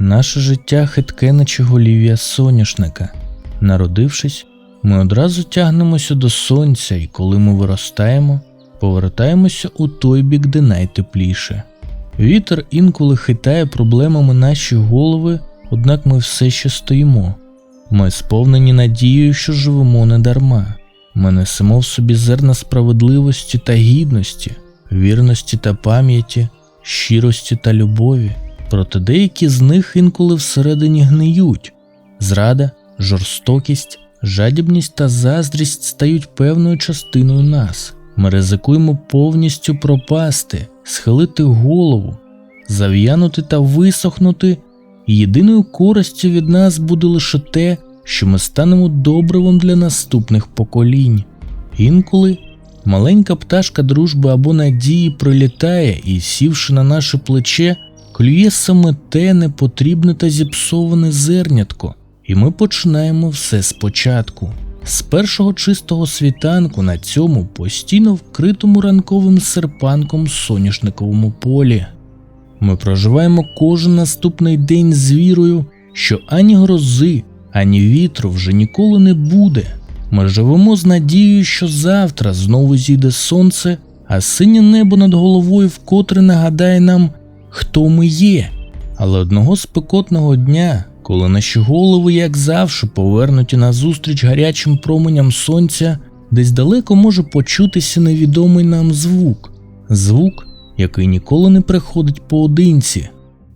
Наше життя хитке, наче голів'я соняшника. Народившись, ми одразу тягнемося до сонця, і коли ми виростаємо, повертаємося у той бік, де найтепліше. Вітер інколи хитає проблемами наші голови, однак ми все ще стоїмо. Ми сповнені надією, що живемо не дарма. Ми несемо в собі зерна справедливості та гідності, вірності та пам'яті, щирості та любові. Проте деякі з них інколи всередині гниють. Зрада, жорстокість, жадібність та заздрість стають певною частиною нас. Ми ризикуємо повністю пропасти, схилити голову, зав'янути та висохнути, і єдиною користю від нас буде лише те, що ми станемо добривом для наступних поколінь. Інколи маленька пташка дружби або надії прилітає і, сівши на наше плече, клює саме те непотрібне та зіпсоване зернятко, і ми починаємо все спочатку. З першого чистого світанку на цьому постійно вкритому ранковим серпанком соняшниковому полі. Ми проживаємо кожен наступний день з вірою, що ані грози, ані вітру вже ніколи не буде. Ми живемо з надією, що завтра знову зійде сонце, а синє небо над головою вкотре нагадає нам, хто ми є. Але одного спекотного дня, коли наші голови, як завжди, повернуті назустріч гарячим променям сонця, десь далеко може почутися невідомий нам звук, звук, який ніколи не приходить поодинці.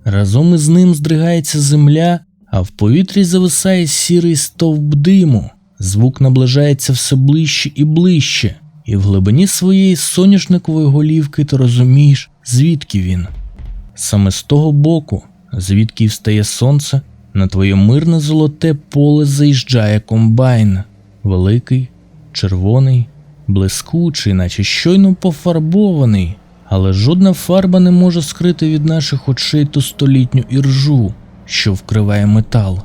Разом із ним здригається земля, а в повітрі зависає сірий стовп диму. Звук наближається все ближче і ближче, і в глибині своєї соняшникової голівки ти розумієш, звідки він. Саме з того боку, звідки встає сонце, на твоє мирне золоте поле заїжджає комбайн, великий, червоний, блискучий, наче щойно пофарбований, але жодна фарба не може скрити від наших очей ту столітню іржу, що вкриває метал.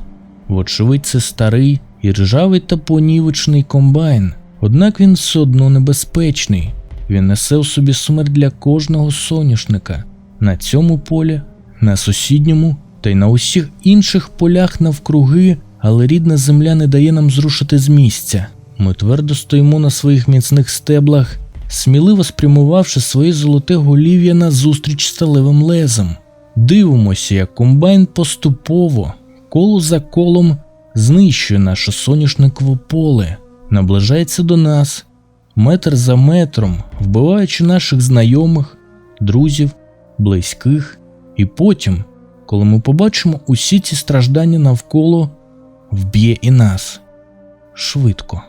Вочевидь, це старий, іржавий та понівечний комбайн, однак він все одно небезпечний. Він несе в собі смерть для кожного соняшника на цьому полі, на сусідньому та й на усіх інших полях навкруги, але рідна земля не дає нам зрушити з місця. Ми твердо стоїмо на своїх міцних стеблах, сміливо спрямувавши своє золоте голів'я назустріч сталевим лезом. Дивимося, як комбайн поступово, коло за колом, знищує наше соняшникове поле, наближається до нас, метр за метром, вбиваючи наших знайомих, друзів, близьких, і потім, коли ми побачимо усі ці страждання навколо, вб'є і нас швидко.